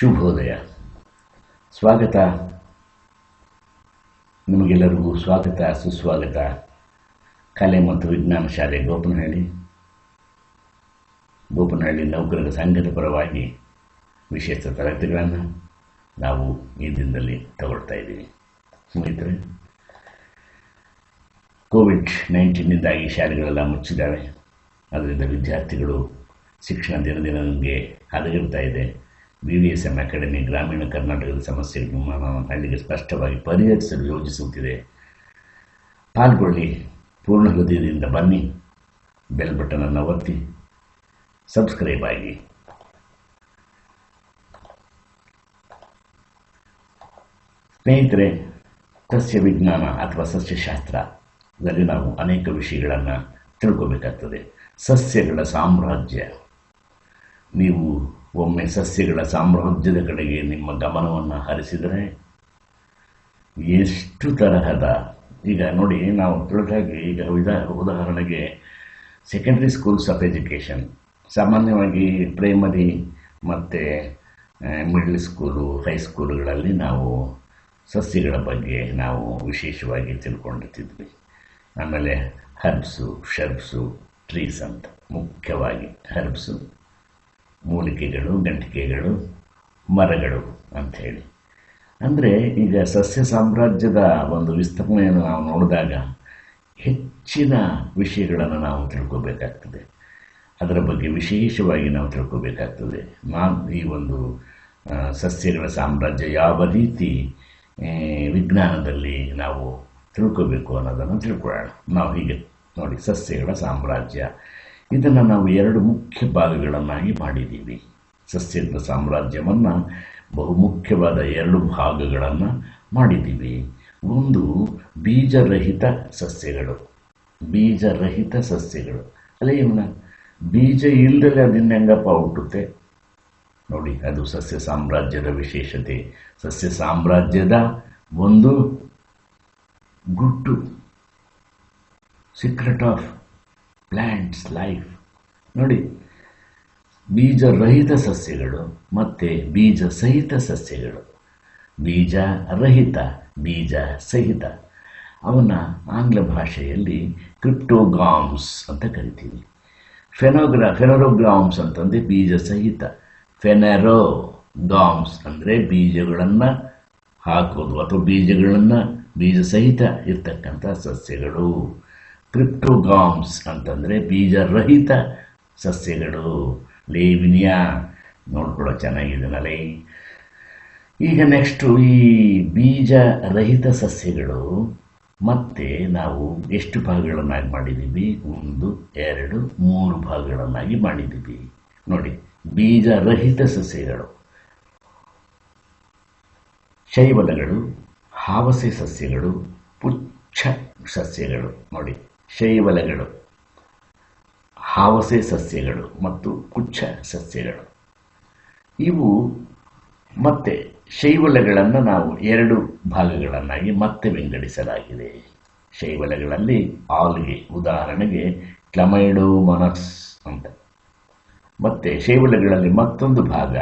ಶುಭೋದಯ. ಸ್ವಾಗತ. ನಿಮಗೆಲ್ಲರಿಗೂ ಸ್ವಾಗತ, ಸುಸ್ವಾಗತ. ಕಲೆ ಮತ್ತು ವಿಜ್ಞಾನ ಶಾಲೆ ಗೋಪನಹಳ್ಳಿ. ಗೋಪನಹಳ್ಳಿ ನೌಕರರ ಸಂಘದ ಪರವಾಗಿ ವಿಶೇಷ ತರಗತಿಗಳನ್ನು ನಾವು ಈ ದಿನದಲ್ಲಿ ತಗೊಳ್ತಾ ಇದ್ದೀವಿ. ಸ್ನೇಹಿತರೆ, ಕೋವಿಡ್ ನೈನ್ಟೀನಿಂದಾಗಿ ಶಾಲೆಗಳೆಲ್ಲ ಮುಚ್ಚಿದ್ದಾವೆ. ಅದರಿಂದ ವಿದ್ಯಾರ್ಥಿಗಳು ಶಿಕ್ಷಣ ದಿನ ನಮಗೆ ಹದಗೆಡ್ತಾ ಇದೆ. B V S M academy ಗ್ರಾಮೀಣ ಕರ್ನಾಟಕದ ಸಮಸ್ಯೆಗಳನ್ನು ಹಳ್ಳಿಗೆ ಸ್ಪಷ್ಟವಾಗಿ ಪರಿಹರಿಸಲು ಯೋಜಿಸುತ್ತಿದೆ. ಪಾಲ್ಗೊಳ್ಳಿ, ಪೂರ್ಣ ಹೃದಯದಿಂದ ಬನ್ನಿ, ಬೆಲ್ ಬಟನನ್ನು ಒತ್ತಿ, ಸಬ್ಸ್ಕ್ರೈಬ್ ಆಗಿ. ಸ್ನೇಹಿತರೆ, ಸಸ್ಯ ವಿಜ್ಞಾನ ಅಥವಾ ಸಸ್ಯಶಾಸ್ತ್ರದಲ್ಲಿ ನಾವು ಅನೇಕ ವಿಷಯಗಳನ್ನು ತಿಳ್ಕೋಬೇಕಾಗ್ತದೆ. ಸಸ್ಯಗಳ ಸಾಮ್ರಾಜ್ಯ. ನೀವು ಒಮ್ಮೆ ಸಸ್ಯಗಳ ಸಾಮ್ರಾಜ್ಯದ ಕಡೆಗೆ ನಿಮ್ಮ ಗಮನವನ್ನು ಹರಿಸಿದರೆ ಎಷ್ಟು ತರಹದ, ಈಗ ನೋಡಿ, ನಾವು ತಿಳಿದಾಗಿ ಈಗ ಉದಾ, ಉದಾಹರಣೆಗೆ ಸೆಕೆಂಡ್ರಿ ಸ್ಕೂಲ್ಸ್ ಆಫ್ ಎಜುಕೇಷನ್ ಸಾಮಾನ್ಯವಾಗಿ ಪ್ರೈಮರಿ ಮತ್ತು ಮಿಡ್ಲ್ ಸ್ಕೂಲು ಹೈಸ್ಕೂಲುಗಳಲ್ಲಿ ನಾವು ಸಸ್ಯಗಳ ಬಗ್ಗೆ ನಾವು ವಿಶೇಷವಾಗಿ ತಿಳ್ಕೊಂಡಿರ್ತಿದ್ವಿ. ಆಮೇಲೆ ಹರ್ಬ್ಸು ಶರ್ಬ್ಸು ಟ್ರೀಸ್ ಅಂತ, ಮುಖ್ಯವಾಗಿ ಹರ್ಬ್ಸು ಮೂಲಿಕೆಗಳು, ಗಂಟಿಕೆಗಳು, ಮರಗಳು ಅಂಥೇಳಿ. ಅಂದರೆ ಈಗ ಸಸ್ಯ ಸಾಮ್ರಾಜ್ಯದ ಒಂದು ವಿಸ್ತರಣೆಯನ್ನು ನಾವು ನೋಡಿದಾಗ ಹೆಚ್ಚಿನ ವಿಷಯಗಳನ್ನು ನಾವು ತಿಳ್ಕೋಬೇಕಾಗ್ತದೆ. ಅದರ ಬಗ್ಗೆ ವಿಶೇಷವಾಗಿ ನಾವು ತಿಳ್ಕೋಬೇಕಾಗ್ತದೆ. ನಾನು ಈ ಒಂದು ಸಸ್ಯಗಳ ಸಾಮ್ರಾಜ್ಯ ಯಾವ ರೀತಿ ವಿಜ್ಞಾನದಲ್ಲಿ ನಾವು ತಿಳ್ಕೋಬೇಕು ಅನ್ನೋದನ್ನು ತಿಳ್ಕೊಳ್ಳೋಣ. ನಾವು ಹೀಗೆ ನೋಡಿ, ಸಸ್ಯಗಳ ಸಾಮ್ರಾಜ್ಯ ಇದನ್ನು ನಾವು ಎರಡು ಮುಖ್ಯ ಭಾಗಗಳನ್ನಾಗಿ ಮಾಡಿದ್ದೀವಿ. ಸಸ್ಯದ ಸಾಮ್ರಾಜ್ಯವನ್ನು ಬಹುಮುಖ್ಯವಾದ ಎರಡು ಭಾಗಗಳನ್ನು ಮಾಡಿದ್ದೀವಿ. ಒಂದು ಬೀಜರಹಿತ ಸಸ್ಯಗಳು. ಬೀಜರಹಿತ ಸಸ್ಯಗಳು. ಅಲ್ಲೇ ಇವನ ಬೀಜ ಇಲ್ಲದಲೇ ಅದನ್ನ ಹೆಂಗಪ್ಪ ಹುಟ್ಟುತ್ತೆ? ನೋಡಿ, ಅದು ಸಸ್ಯ ಸಾಮ್ರಾಜ್ಯದ ವಿಶೇಷತೆ. ಸಸ್ಯ ಸಾಮ್ರಾಜ್ಯದ ಒಂದು ಗುಟ್ಟು ಸೀಕ್ರೆಟ್ ಆಫ್ ಪ್ಲ್ಯಾಂಟ್ಸ್ ಲೈಫ್. ನೋಡಿ, ಬೀಜರಹಿತ ಸಸ್ಯಗಳು ಮತ್ತು ಬೀಜ ಸಹಿತ ಸಸ್ಯಗಳು. ಬೀಜ ರಹಿತ ಬೀಜ ಸಹಿತ ಅವನ್ನ ಆಂಗ್ಲ ಭಾಷೆಯಲ್ಲಿ ಕ್ರಿಪ್ಟೋಗಾಮ್ಸ್ ಅಂತ ಕರಿತೀವಿ. ಫೆನೋಗ್ರಾ, ಫೆನೋರೋಗ್ರಾಮ್ಸ್ ಅಂತಂದರೆ ಬೀಜ ಸಹಿತ ಫೆನೆರೋ ಗಾಮ್ಸ್ ಅಂದರೆ ಬೀಜಗಳನ್ನು ಹಾಕೋದು ಅಥವಾ ಬೀಜಗಳನ್ನು ಬೀಜ ಸಹಿತ ಇರ್ತಕ್ಕಂಥ ಸಸ್ಯಗಳು. ಕ್ರಿಪ್ಟೋಗಾಮ್ಸ್ ಅಂತಂದರೆ ಬೀಜರಹಿತ ಸಸ್ಯಗಳು. ಲೇವಿನಿಯಾ, ನೋಡ್ಕೊಳ್ಳೋ ಚೆನ್ನಾಗಿದೆನಲ್ಲೇ ಈಗ ನೆಕ್ಸ್ಟು ಈ ಬೀಜ ರಹಿತ ಸಸ್ಯಗಳು. ಮತ್ತೆ ನಾವು ಎಷ್ಟು ಭಾಗಗಳನ್ನಾಗಿ ಮಾಡಿದ್ದೀವಿ? ಒಂದು, ಎರಡು, ಮೂರು ಭಾಗಗಳನ್ನಾಗಿ ಮಾಡಿದ್ದೀವಿ. ನೋಡಿ ಬೀಜ ರಹಿತ ಸಸ್ಯಗಳು. ಶೈವಲಗಳು ಹಾವಸೆ ಸಸ್ಯಗಳು, ಪುಚ್ಛ ಸಸ್ಯಗಳು. ನೋಡಿ ಶೈವಲಗಳು, ಹಾವಸೆ ಸಸ್ಯಗಳು ಮತ್ತು ಕುಚ್ಚ ಸಸ್ಯಗಳು. ಇವು ಮತ್ತೆ ಶೈವಲಗಳನ್ನು ನಾವು ಎರಡು ಭಾಗಗಳನ್ನಾಗಿ ಮತ್ತೆ ವಿಂಗಡಿಸಲಾಗಿದೆ. ಶೈವಲಗಳಲ್ಲಿ ಆಲ್ಗೆ ಉದಾಹರಣೆಗೆ ಕ್ಲಮೈಡೋಮನಸ್ ಅಂತ. ಮತ್ತೆ ಶೈವಲಗಳಲ್ಲಿ ಮತ್ತೊಂದು ಭಾಗ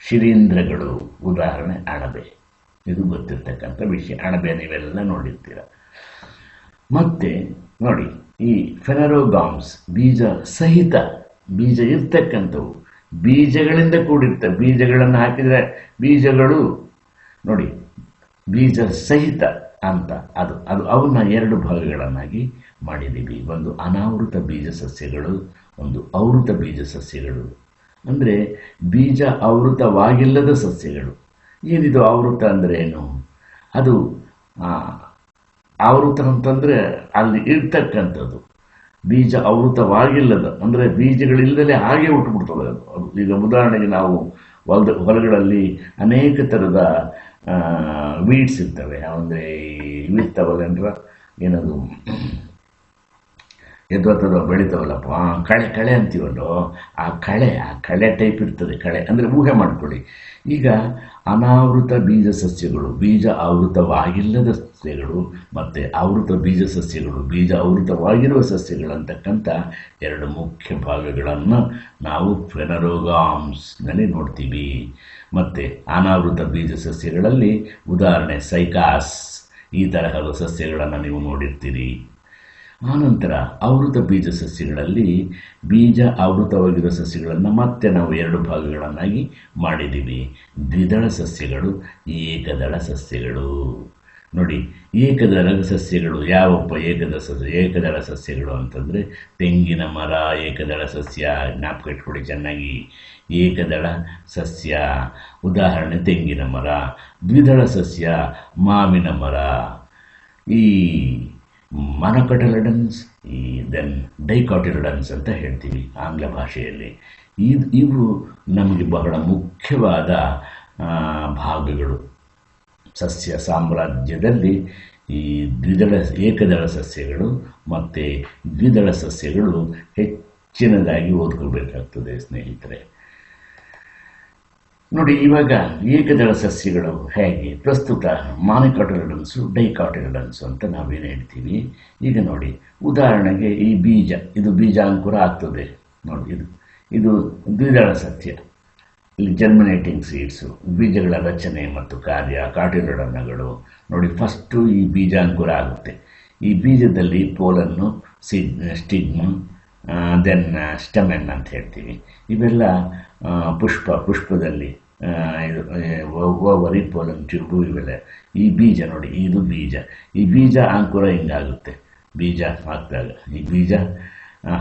ಶಿಲೀಂಧ್ರಗಳು ಉದಾಹರಣೆ ಅಣಬೆ. ಇದು ಗೊತ್ತಿರ್ತಕ್ಕಂಥ ವಿಷಯ. ಅಣಬೆ ನೀವೆಲ್ಲ ನೋಡಿರ್ತೀರ. ಮತ್ತೆ ನೋಡಿ, ಈ ಫೆನರೋಗಾಮ್ಸ್ ಬೀಜ ಸಹಿತ, ಬೀಜ ಇರ್ತಕ್ಕಂಥವು, ಬೀಜಗಳಿಂದ ಕೂಡಿರ್ತವೆ, ಬೀಜಗಳನ್ನು ಹಾಕಿದರೆ ಬೀಜಗಳು, ನೋಡಿ, ಬೀಜ ಸಹಿತ ಅಂತ, ಅದು ಅದು ಅವನ್ನ ಎರಡು ಭಾಗಗಳನ್ನಾಗಿ ಮಾಡಿದ್ದೀವಿ. ಒಂದು ಅನಾವೃತ ಬೀಜ ಸಸ್ಯಗಳು, ಒಂದು ಆವೃತ ಬೀಜ ಸಸ್ಯಗಳು. ಅಂದರೆ, ಬೀಜ ಆವೃತವಾಗಿಲ್ಲದ ಸಸ್ಯಗಳು. ಏನಿದು ಆವೃತ ಅಂದರೆ ಏನು? ಅದು ಆವೃತ ಅಂತಂದರೆ ಅಲ್ಲಿ ಇರ್ತಕ್ಕಂಥದ್ದು. ಬೀಜ ಆವೃತವಾಗಿಲ್ಲದ, ಅಂದರೆ ಬೀಜಗಳಿಲ್ಲದೆ ಹಾಗೆ ಹುಟ್ಟುಬಿಡ್ತದೆ ಅದು. ಅದು ಈಗ ಉದಾಹರಣೆಗೆ ನಾವು ಹೊಲದ, ಹೊಲಗಳಲ್ಲಿ ಅನೇಕ ಥರದ ವೀಡ್ಸ್ ಇರ್ತವೆ. ಅಂದರೆ ಇವಿರ್ತಾವಲ್ಲ ಏನದು? ಎದ್ವತ್ತದ ಬೆಳಿತಾವಲ್ಲಪ್ಪ ಕಳೆ ಕಳೆ ಅಂತೀವಲ್ಲೋ, ಆ ಕಳೆ ಆ ಕಳೆ ಟೈಪ್ ಇರ್ತದೆ ಕಳೆ, ಅಂದರೆ ಊಹೆ ಮಾಡ್ಕೊಳ್ಳಿ. ಈಗ ಅನಾವೃತ ಬೀಜ ಸಸ್ಯಗಳು, ಬೀಜ ಆವೃತವಾಗಿಲ್ಲದ ಸಸ್ಯಗಳು ಮತ್ತು ಆವೃತ ಬೀಜ ಸಸ್ಯಗಳು, ಬೀಜ ಆವೃತವಾಗಿರುವ ಸಸ್ಯಗಳಂತಕ್ಕಂಥ ಎರಡು ಮುಖ್ಯ ಭಾಗಗಳನ್ನು ನಾವು ಫೆನರೋಗಾಮ್ಸ್ನಲ್ಲಿ ನೋಡ್ತೀವಿ. ಮತ್ತು ಅನಾವೃತ ಬೀಜ ಸಸ್ಯಗಳಲ್ಲಿ ಉದಾಹರಣೆ ಸೈಕಾಸ್, ಈ ತರಹದ ಸಸ್ಯಗಳನ್ನು ನೀವು ನೋಡಿರ್ತೀರಿ. ಆನಂತರ ಆವೃತ ಬೀಜ ಸಸ್ಯಗಳಲ್ಲಿ ಬೀಜ ಆವೃತವಾಗಿರೋ ಸಸ್ಯಗಳನ್ನು ಮತ್ತೆ ನಾವು ಎರಡು ಭಾಗಗಳನ್ನಾಗಿ ಮಾಡಿದ್ದೀವಿ. ದ್ವಿದಳ ಸಸ್ಯಗಳು, ಏಕದಳ ಸಸ್ಯಗಳು. ನೋಡಿ, ಏಕದಳ ಸಸ್ಯಗಳು ಯಾವಪ್ಪ ಏಕದಳ ಸಸ್ಯ ಏಕದಳ ಸಸ್ಯಗಳು ಅಂತಂದರೆ ತೆಂಗಿನ ಮರ, ಏಕದಳ ಸಸ್ಯ, ಜ್ಞಾಪಕ ಇಟ್ಕೊಳ್ಳಿ ಚೆನ್ನಾಗಿ. ಏಕದಳ ಸಸ್ಯ, ಉದಾಹರಣೆ ತೆಂಗಿನ ಮರ, ದ್ವಿದಳ ಸಸ್ಯ, ಮಾವಿನ ಮರ. ಈ ಮನಕಟಲಡನ್ಸ್, ಈ ದೆನ್ ಡೈಕಾಟಿಲಡನ್ಸ್ ಅಂತ ಹೇಳ್ತೀವಿ ಆಂಗ್ಲ ಭಾಷೆಯಲ್ಲಿ. ಇವು ನಮಗೆ ಬಹಳ ಮುಖ್ಯವಾದ ಭಾಗಗಳು. ಸಸ್ಯ ಸಾಮ್ರಾಜ್ಯದಲ್ಲಿ ಈ ದ್ವಿದಳ, ಏಕದಳ ಸಸ್ಯಗಳು ಮತ್ತು ದ್ವಿದಳ ಸಸ್ಯಗಳು ಹೆಚ್ಚಿನದಾಗಿ ಓದ್ಕೋಬೇಕಾಗ್ತದೆ ಸ್ನೇಹಿತರೆ. ನೋಡಿ, ಇವಾಗ ಏಕದಳ ಸಸ್ಯಗಳು ಹೇಗೆ? ಪ್ರಸ್ತುತ ಮಾನಿಕಾಟಿಲಡನ್ಸು ಡೈಕಾಟಿಲಡನ್ಸು ಅಂತ ನಾವೇನು ಹೇಳ್ತೀವಿ? ಈಗ ನೋಡಿ, ಉದಾಹರಣೆಗೆ ಈ ಬೀಜ, ಇದು ಬೀಜಾಂಕುರ ಆಗ್ತದೆ. ನೋಡಿ, ಇದು ಇದು ದ್ವಿದಳ ಸಸ್ಯ. ಇಲ್ಲಿ ಜರ್ಮಿನೇಟಿಂಗ್ ಸೀಡ್ಸು ಬೀಜಗಳ ರಚನೆ ಮತ್ತು ಕಾರ್ಯ ಕಾಟಿಲಡನ್ನಗಳು ನೋಡಿ ಫಸ್ಟು ಈ ಬೀಜಾಂಕುರ ಆಗುತ್ತೆ. ಈ ಬೀಜದಲ್ಲಿ ಪೋಲನ್ನು ಸಿಗ್ ಸ್ಟಿಗ್ಮ ದೆನ್ ಸ್ಟಮೆನ್ ಅಂತ ಹೇಳ್ತೀವಿ. ಇವೆಲ್ಲ ಪುಷ್ಪ, ಪುಷ್ಪದಲ್ಲಿ ಇದು ಪೋಲನ್ ಟ್ಯೂಬು ಇವೆಲ್ಲ. ಈ ಬೀಜ ನೋಡಿ, ಇದು ಬೀಜ. ಈ ಬೀಜ ಅಂಕುರ ಹಿಂಗಾಗುತ್ತೆ. ಬೀಜ ಹಾಕಿದಾಗ, ಈ ಬೀಜ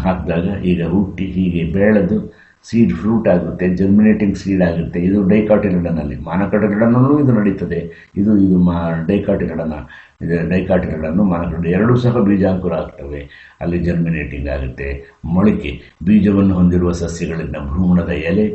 ಹಾಕಿದಾಗ ಈಗ ಹುಟ್ಟಿ ಹೀಗೆ ಬೆಳೆದು ಸೀಡ್ ಫ್ರೂಟ್ ಆಗುತ್ತೆ ಜರ್ಮಿನೇಟಿಂಗ್ ಸೀಡ್ ಆಗುತ್ತೆ, ಇದು ಡೈಕಾಟಿಲಡನಲ್ಲಿ ಮಾನಕಟಿಲಡನಲ್ಲೂ ಇದು ನಡೀತದೆ. ಇದು ಇದು ಮಾ ಡೈಕಾಟಿಲಡನ ಇದು ಡೈಕಾಟಿಲಡನ್ನು ಮಾನಕಡ ಎರಡೂ ಸಹ ಬೀಜಾಂಕುರ ಆಗ್ತವೆ. ಅಲ್ಲಿ ಜರ್ಮಿನೇಟಿಂಗ್ ಆಗುತ್ತೆ. ಮೊಳಕೆ, ಬೀಜವನ್ನು ಹೊಂದಿರುವ ಸಸ್ಯಗಳಿಂದ ಭ್ರೂಣದ ಎಲೆ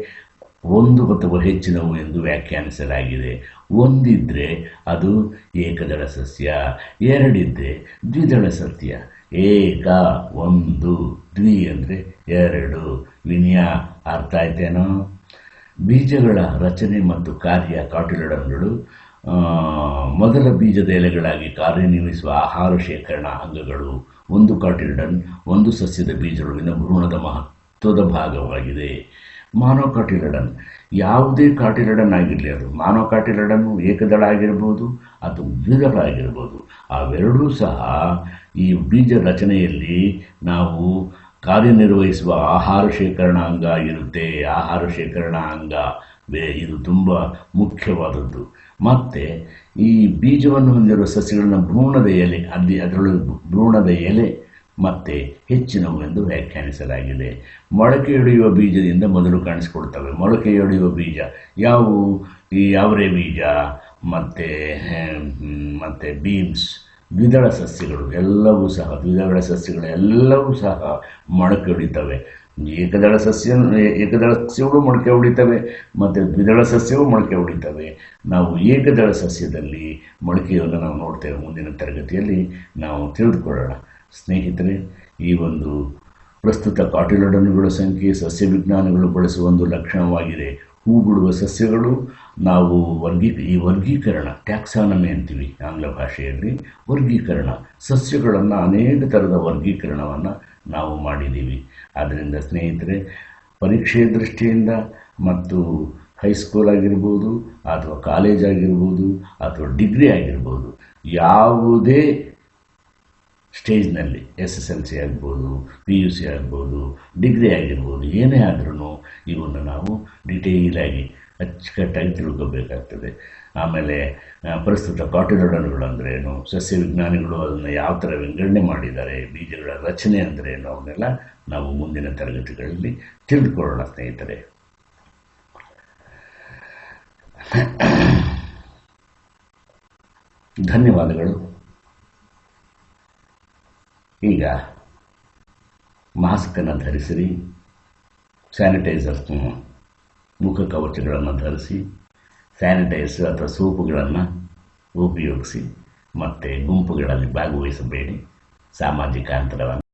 ಒಂದು ಅಥವಾ ಹೆಚ್ಚಿನವು ಎಂದು ವ್ಯಾಖ್ಯಾನಿಸಲಾಗಿದೆ. ಒಂದಿದ್ದರೆ ಅದು ಏಕದಳ ಸಸ್ಯ, ಎರಡಿದ್ರೆ ದ್ವಿದಳ ಸಸ್ಯ. ಏಕ ಒಂದು ದ್ವಿ ಅಂದರೆ ಎರಡು. ವಿನಯ ಅರ್ಥ ಆಯ್ತೇನೋ? ಬೀಜಗಳ ರಚನೆ ಮತ್ತು ಕಾರ್ಯ ಕಾಟಿಲಡನ್ಗಳು ಮೊದಲ ಬೀಜದ ಎಲೆಗಳಾಗಿ ಕಾರ್ಯನಿರ್ವಹಿಸುವ ಆಹಾರ ಶೇಖರಣಾ ಅಂಗಗಳು ಒಂದು ಕಾಟಿಲಡನ್ ಒಂದು ಸಸ್ಯದ ಬೀಜಗಳು ಭ್ರೂಣದ ಮಹತ್ವದ ಭಾಗವಾಗಿದೆ. ಮಾನೋಕಾಟಿಲಡನ್ ಯಾವುದೇ ಕಾಟಿಲಡನ್ ಆಗಿರಲಿ ಅದು. ಮಾನವ ಕಾಟಿಲಡನ್ನು ಏಕದಳ ಆಗಿರ್ಬೋದು ಅಥವಾ ದ್ವಿದಳ ಆಗಿರ್ಬೋದು ಅವೆರಡೂ ಸಹ ಈ ಬೀಜ ರಚನೆಯಲ್ಲಿ ನಾವು ಕಾರ್ಯನಿರ್ವಹಿಸುವ ಆಹಾರ ಶೇಖರಣಾ ಅಂಗ ಇರುತ್ತೆ. ಆಹಾರ ಶೇಖರಣಾ ಅಂಗ ಇದು ತುಂಬ ಮುಖ್ಯವಾದದ್ದು. ಮತ್ತು ಈ ಬೀಜವನ್ನು ಹೊಂದಿರುವ ಸಸ್ಯಗಳನ್ನ ಭ್ರೂಣದ ಎಲೆ, ಅಲ್ಲಿ ಅದರೊಳಗೆ ಭ್ರೂಣದ ಎಲೆ ಮತ್ತು ಹೆಚ್ಚಿನವು ಎಂದು ವ್ಯಾಖ್ಯಾನಿಸಲಾಗಿದೆ ಮೊಳಕೆಯೊಡೆಯುವ ಬೀಜದಿಂದ ಮೊದಲು ಕಾಣಿಸ್ಕೊಳ್ತವೆ. ಮೊಳಕೆಯೊಡೆಯುವ ಬೀಜ ಯಾವುವು? ಈ ಅವರೆ ಬೀಜ? ಮತ್ತು ಮತ್ತು ಬೀನ್ಸ್, ದ್ವಿದಳ ಸಸ್ಯಗಳು, ಎಲ್ಲವೂ ಸಹ, ದ್ವಿದಳ ಸಸ್ಯಗಳು ಎಲ್ಲವೂ ಸಹ ಮೊಳಕೆ ಹೊಡಿತವೆ ಏಕದಳ ಸಸ್ಯ, ಏಕದಳ ಸಸ್ಯಗಳು ಮೊಳಕೆ ಹೊಡಿತವೆ ಮತ್ತು ದ್ವಿದಳ ಸಸ್ಯವೂ ಮೊಳಕೆ ಹೊಡಿತವೆ ನಾವು ಏಕದಳ ಸಸ್ಯದಲ್ಲಿ ಮೊಳಕೆಯನ್ನು ನಾವು ನೋಡ್ತೇವೆ ಮುಂದಿನ ತರಗತಿಯಲ್ಲಿ. ನಾವು ತಿಳಿದುಕೊಳ್ಳೋಣ. ಸ್ನೇಹಿತರೆ, ಈ ಒಂದು ಪ್ರಸ್ತುತ ಕಾಟಿಲಡನ್ನುಗಳ ಸಂಖ್ಯೆ ಸಸ್ಯ ವಿಜ್ಞಾನಿಗಳು ಬಳಸುವ ಒಂದು ಲಕ್ಷಣವಾಗಿದೆ. ಹೂ ಬಿಡುವ ಸಸ್ಯಗಳು ನಾವು ವರ್ಗೀ, ಈ ವರ್ಗೀಕರಣ, ಟ್ಯಾಕ್ಸಾನಮಿ ಅಂತೀವಿ ಆಂಗ್ಲ ಭಾಷೆಯಲ್ಲಿ. ವರ್ಗೀಕರಣ, ಸಸ್ಯಗಳನ್ನು ಅನೇಕ ಥರದ ವರ್ಗೀಕರಣವನ್ನು ನಾವು ಮಾಡಿದ್ದೀವಿ. ಆದ್ದರಿಂದ ಸ್ನೇಹಿತರೆ ಪರೀಕ್ಷೆಯ ದೃಷ್ಟಿಯಿಂದ ಮತ್ತು ಹೈಸ್ಕೂಲ್ ಆಗಿರ್ಬೋದು ಅಥವಾ ಕಾಲೇಜ್ ಆಗಿರ್ಬೋದು ಅಥವಾ ಡಿಗ್ರಿ ಆಗಿರ್ಬೋದು, ಯಾವುದೇ ಸ್ಟೇಜ್ನಲ್ಲಿ ಎಸ್ ಎಸ್ ಎಲ್ ಸಿ ಆಗ್ಬೋದು ಪಿ ಯು ಸಿ ಆಗ್ಬೋದು, ಡಿಗ್ರಿ ಆಗಿರ್ಬೋದು, ಏನೇ ಆದ್ರೂ ಇವನ್ನು ನಾವು ಡಿಟೇಲಾಗಿ ಅಚ್ಚುಕಟ್ಟಾಗಿ ತಿಳ್ಕೋಬೇಕಾಗ್ತದೆ. ಆಮೇಲೆ ಪ್ರಸ್ತುತ ಕಾಟಿಲೋಡನ್ಗಳು ಅಂದ್ರೇನು, ಸಸ್ಯ ವಿಜ್ಞಾನಿಗಳು ಅದನ್ನು ಯಾವ ಥರ ವಿಂಗಡಣೆ ಮಾಡಿದ್ದಾರೆ, ಬೀಜಗಳ ರಚನೆ ಅಂದ್ರೇನು, ಅವನ್ನೆಲ್ಲ ನಾವು ಮುಂದಿನ ತರಗತಿಗಳಲ್ಲಿ ತಿಳಿದುಕೊಳ್ಳೋಣ, ಸ್ನೇಹಿತರೆ. ಧನ್ಯವಾದಗಳು. ಈಗ ಮಾಸ್ಕನ್ನು ಧರಿಸಿರಿ ಸ್ಯಾನಿಟೈಸರ್ ಮುಖ ಕವಚಗಳನ್ನು ಧರಿಸಿ ಸ್ಯಾನಿಟೈಸರ್ ಅಥವಾ ಸೋಪುಗಳನ್ನು ಉಪಯೋಗಿಸಿ, ಮತ್ತು ಗುಂಪುಗಳಲ್ಲಿ ಭಾಗವಹಿಸಬೇಡಿ. ಸಾಮಾಜಿಕ ಅಂತರವನ್ನು